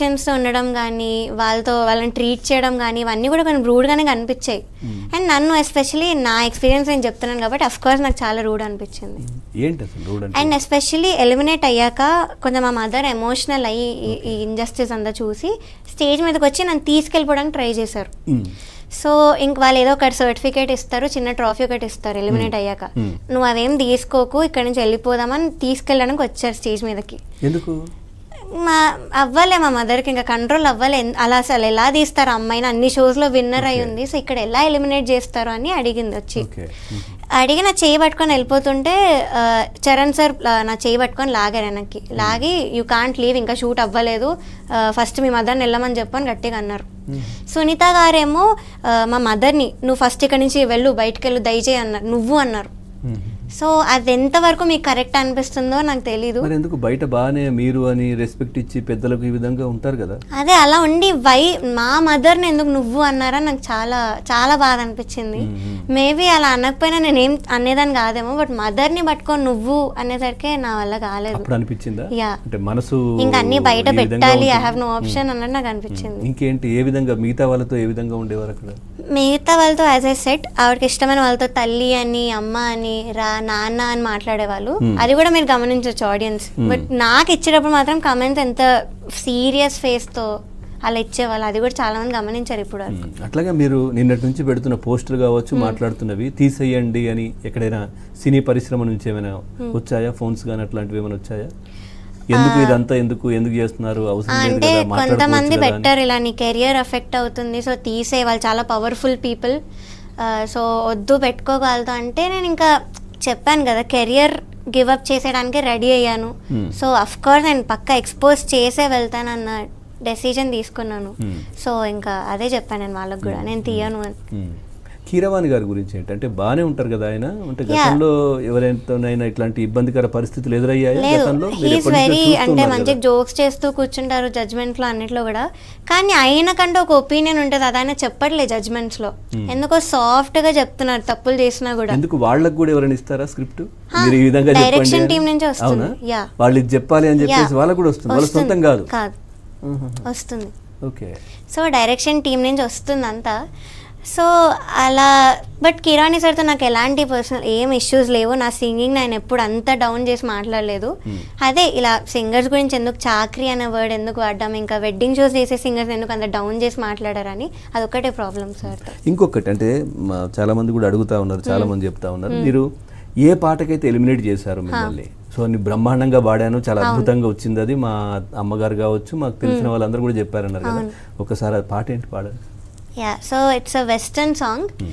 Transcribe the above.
Patients ఉండడం కానీ వాళ్ళతో వాళ్ళని ట్రీట్ చేయడం కానీ ఇవన్నీ కూడా కొంచెం రూడ్గానే కనిపించాయి. అండ్ నన్ను ఎస్పెషలీ నా ఎక్స్పీరియన్స్ నేను చెప్తున్నాను కాబట్టి అఫ్ కోర్స్ నాకు చాలా రూడ్ అనిపించింది. ఏంటి అసలు రోడ్ అంటే? అండ్ ఎస్పెషల్లీ ఎలిమినేట్ అయ్యాక కొంచెం మా మదర్ ఎమోషనల్ అయ్యి ఈ- ఇంజస్టిస్ అంతా చూసి స్టేజ్ మీదకి వచ్చి నన్ను తీసుకెళ్ళిపోవడానికి ట్రై చేశారు. సో ఇంక వాళ్ళు ఏదో ఒకటి సర్టిఫికేట్ ఇస్తారు చిన్న ట్రాఫీ ఒకటి ఇస్తారు ఎలిమినేట్ అయ్యాక. Hmm. నువ్వు అవేం తీసుకోకు ఇక్కడ నుంచి వెళ్ళిపోదామని తీసుకెళ్ళడానికి వచ్చారు స్టేజ్ మీదకి. ఎందుకు? మా అవ్వలే మా మదర్కి ఇంకా కంట్రోల్ అవ్వలే. అలా అసలు ఎలా తీస్తారు అమ్మాయిని? అన్ని షోస్లో విన్నర్ అయి. ఉంది. సో ఇక్కడ ఎలా ఎలిమినేట్ చేస్తారు అని అడిగింది వచ్చి. అడిగి నా చేయి పట్టుకొని వెళ్ళిపోతుంటే చరణ్ సార్ నా చేయి పట్టుకొని లాగారు వెనక్కి. లాగి యూ కాంట్ లీవ్ ఇంకా షూట్ అవ్వలేదు. ఫస్ట్ మీ మదర్ని వెళ్ళమని చెప్పని గట్టిగా అన్నారు. సునీత గారేమో మా మదర్ని నువ్వు ఫస్ట్ ఇక్కడ నుంచి వెళ్ళు బయటికి వెళ్ళు దయచేయి అన్నారు. నువ్వు అన్నారు. సో అది ఎంతవరకు మీకు కరెక్ట్ అనిపిస్తుందో నాకు తెలీదు. మరి ఎందుకు బయట బాగానే మీరు అని రెస్పెక్ట్ ఇచ్చి పెద్దలకు ఈ విధంగా ఉంటారు కదా? అదే అలా ఉండి వై మా మదర్ని ఎందుకు నువ్వు అన్నారా నాకు చాలా చాలా బాధ అనిపించింది. మేబీ అలా అనకపోయినా నేనేం అనేదాన్ని కాదేమో బట్ మదర్ని పట్టుకొని నువ్వు అనేసరికి నా వల్ల కాలేదు. అప్పుడు అనిపించిందా? యా. అంటే మనసు ఇంకా అన్ని బయట ఈ విధంగా పెట్టాలి ఐ ఉంటుంది. హ్యావ్ నో ఆప్షన్ అన్నట్టు నాకు అనిపించింది. ఇంకేంటి ఏ విధంగా మిగతా వాళ్ళతో ఏ విధంగా ఉండేవారు అక్కడ? మిగతా వాళ్ళతో యాజ్ ఐ సెట్ ఆవిడకి ఇష్టమైన వాళ్ళతో తల్లి అని అమ్మ అని రా నాన్న అని మాట్లాడేవాళ్ళు Hmm. అది కూడా మీరు గమనించవచ్చు ఆడియన్స్ Hmm. బట్ నాకు ఇచ్చేటప్పుడు మాత్రం కమెంట్స్ ఎంత సీరియస్ ఫేస్తో అలా ఇచ్చేవాళ్ళు అది కూడా చాలా మంది గమనించారు ఇప్పుడు. మ్మ్. అట్లాగే మీరు నిన్నటి నుంచి పెడుతున్న పోస్టర్ కావచ్చు మాట్లాడుతున్నవి తీసేయండి అని ఎక్కడైనా సినీ పరిశ్రమ నుంచి ఏమైనా వచ్చాయా ఫోన్స్ కానీ అట్లాంటివి ఏమైనా వచ్చాయా ఎందుకు ఇదంతా ఎందుకు ఎందుకు చేస్తున్నారు అంటే కొంతమంది. బెటర్ ఇలా నీ కెరియర్ ఎఫెక్ట్ అవుతుంది సో తీసే వాళ్ళు చాలా పవర్ఫుల్ పీపుల్ సో వద్దు పెట్టుకోగలతో అంటే నేను ఇంకా చెప్పాను కదా కెరియర్ గివ్ అప్ చేసేయడానికి రెడీ అయ్యాను Hmm. సో అఫ్ కోర్స్ నేను పక్క ఎక్స్పోజ్ చేసే వెళ్తానన్న డెసిజన్ తీసుకున్నాను Hmm. సో ఇంకా అదే చెప్పాను నేను వాళ్ళకి కూడా నేను తీయను అని. కీరవాణి గారి గురించి ఏంటంటే బాగానే ఉంటారు కదా ఆయన? అంటే. గతంలో ఎవరైనా ఇట్లాంటి ఇబ్బందికర పరిస్థితులు ఎదురయ్యాయా? గతంలో వెరీ అంటే కదా. జోక్స్ చేస్తూ కూర్చుంటారు జడ్జ్మెంట్లో అన్నిట్లో కూడా. కానీ ఆయనకంటే ఒక ఒపీనియన్ ఉంటుంది. అది ఆయన చెప్పట్లే జడ్జ్మెంట్స్లో Hmm. ఎందుకో సాఫ్ట్గా చెప్తున్నారు. తప్పులు చేసినా కూడా. ఎందుకు వాళ్ళకు కూడా ఎవరైనా ఇస్తారా స్క్రిప్ట్ మీరు ఈ విధంగా అని? team నుంచి వస్తుంది. వాళ్ళు ఇది చెప్పాలి అని చెప్పేసి. వాళ్ళకు కూడా వస్తుంది. వాళ్ళ. సొంతం కాదు. కాదు. వస్తుంది. ఓకే. సో డైరెక్షన్ టీం నుంచి వస్తుంది అంతా సో అలా బట్ కిరాణి సార్తో నాకు ఎలాంటి పర్సనల్ ఏం ఇష్యూస్ లేవు. నా సింగింగ్ నేను ఎప్పుడు అంత డౌన్ చేసి మాట్లాడలేదు. Hmm. అదే ఇలా సింగర్స్ గురించి ఎందుకు చాక్రీ అనే వర్డ్ ఎందుకు వాడ్డాం ఇంకా వెడ్డింగ్ షోస్ చేసే సింగర్స్ ఎందుకు అంత డౌన్ చేసి మాట్లాడారని అదొకటే ప్రాబ్లం సార్తో. ఇంకొకటి అంటే మా- చాలా మంది కూడా అడుగుతా ఉన్నారు చాలా మంది చెప్తా ఉన్నారు. మీరు ఏ పాటకైతే ఎలిమినేట్ చేశారు మిమ్మల్ని? సో అన్ని బ్రహ్మాండంగా పాడాను చాలా అద్భుతంగా వచ్చింది అది. మా అమ్మగారు కావచ్చు మాకు తెలిసిన వాళ్ళందరూ కూడా చెప్పారన్నారు కదా. ఒకసారి ఆ పాట ఏంటి పాడారు? Yeah, so it's a western song. Hmm.